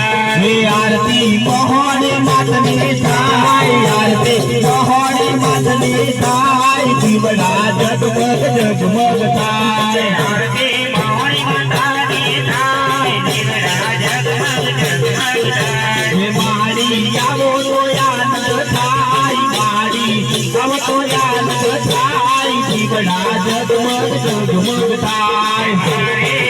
आरती मोहन मतनी साई आरती मोहन मतनी साई जीवना जगमग जगमग साई आरती मोहन मतनी साई जीवना जगमग जगमग साई मारी आवो तो याद साई मारी आवो तो याद साई जीवना जगमग जगमग साई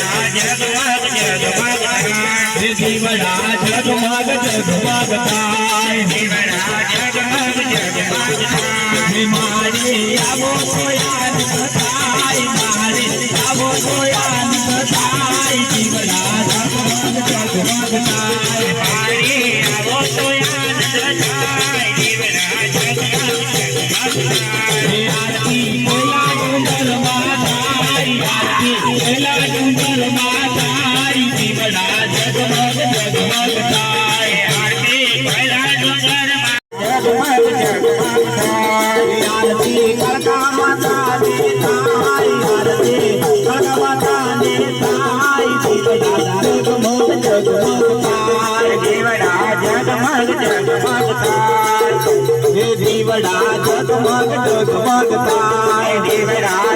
દીવડા જગમગ જગમગ થાય હે દીવડા જગમગ જગમગ થાય દીવડા જગમગ જગમગ થાય હે મારી આવો યાદ થાય મારી આવો યાદ થાય દીવડા જગમગ જગમગ થાય મારી આવો યાદ થાય દીવડા જગમગ જગમગ દીવડા જગમગ જગમગ થાય દીવડા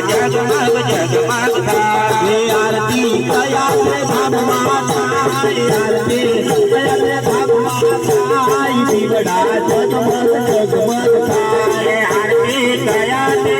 હે દીવડા જગમગ જગમગ થાય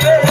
Yeah.